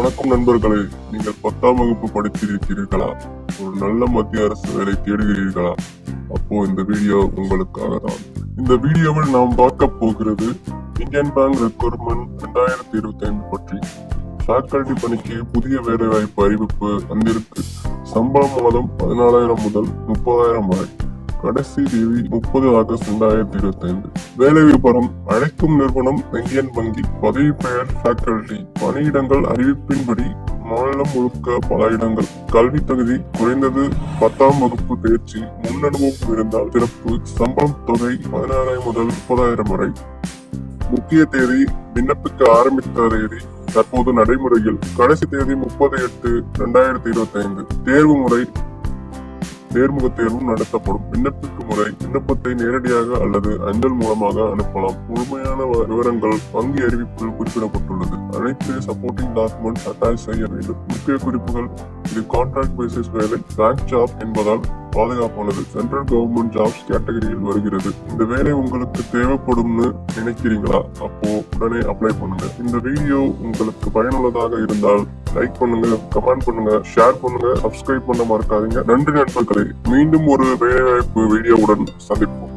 வணக்கம் நண்பர்களே நீங்கள் பத்தாம் வகுப்பு படித்திருக்கிறீர்களா? ஒரு நல்ல மத்திய அரசு வேலை தேடுகிறீர்களா? அப்போ இந்த வீடியோ உங்களுக்காக தான் இந்த வீடியோவில் நாம் பார்க்க போகிறது இந்தியன் பேங்க் ரெக்ரூட்மெண்ட் ரெண்டாயிரத்தி இருபத்தி ஐந்து பற்றி. ஃபேக்கல்டி பணிக்கு புதிய வேலை வாய்ப்பு அறிவிப்பு வந்திருக்கு. சம்பளம் மாதம் பதினாலாயிரம் முதல் முப்பதாயிரம் வரை. கடைசி தேதி முப்பது ஆகஸ்ட் ரெண்டாயிரத்தி இருபத்தி ஐந்து வேலை விபரம் அழைக்கும் நிறுவனம் இந்தியன் வங்கி பதவி பெயர் ஃபேக்கல்டி பணியிடங்கள் அறிவிப்பின்படி மாநிலம் முழுக்க பல இடங்கள். கல்வி தகுதி குறைந்தது பத்தாம் வகுப்பு தேர்ச்சி முன்னனுபவம் இருந்தால் சிறப்பு. சம்பளம் தொகை பதினாறாயிரம் முதல் முப்பதாயிரம் வரை. முக்கிய தேதி விண்ணப்பிக்க ஆரம்பித்த தேதி தற்போது நடைமுறையில். கடைசி தேதி முப்பது எட்டு இரண்டாயிரத்தி இருபத்தி ஐந்து தேர்வு முறை நேர்முக தேர்வும் நடத்தப்படும். விண்ணப்பிக்கும் முறை விண்ணப்பத்தை நேரடியாக அல்லது அஞ்சல் மூலமாக அனுப்பலாம். முழுமையான விவரங்கள் வங்கி அறிவிப்பில் குறிப்பிடப்பட்டுள்ளது. அனைத்து சப்போர்ட்டிங் டாக்குமெண்ட் அட்டாச் செய்ய வேண்டும். முக்கிய குறிப்புகள் இது கான்ட்ராக்ட் பேசிஸ் வேலை பேங்க் ஜாப் என்பதால் பாதுகாப்பானது. சென்ட்ரல் கவர்மெண்ட் ஜாப்ஸ் கேட்டகரியில் வருகிறது. இந்த வேலை உங்களுக்கு தேவைப்படும்னு நினைக்கிறீங்களா? அப்போ உடனே அப்ளை பண்ணுங்க. இந்த வீடியோ உங்களுக்கு பயனுள்ளதாக இருந்தால் லைக் பண்ணுங்க கமெண்ட் பண்ணுங்க ஷேர் பண்ணுங்க சப்ஸ்கிரைப் பண்ண மறக்காதீங்க. நன்றி நண்பர்களே மீண்டும் ஒரு வேலைவாய்ப்பு வீடியோவுடன் சந்திப்போம்.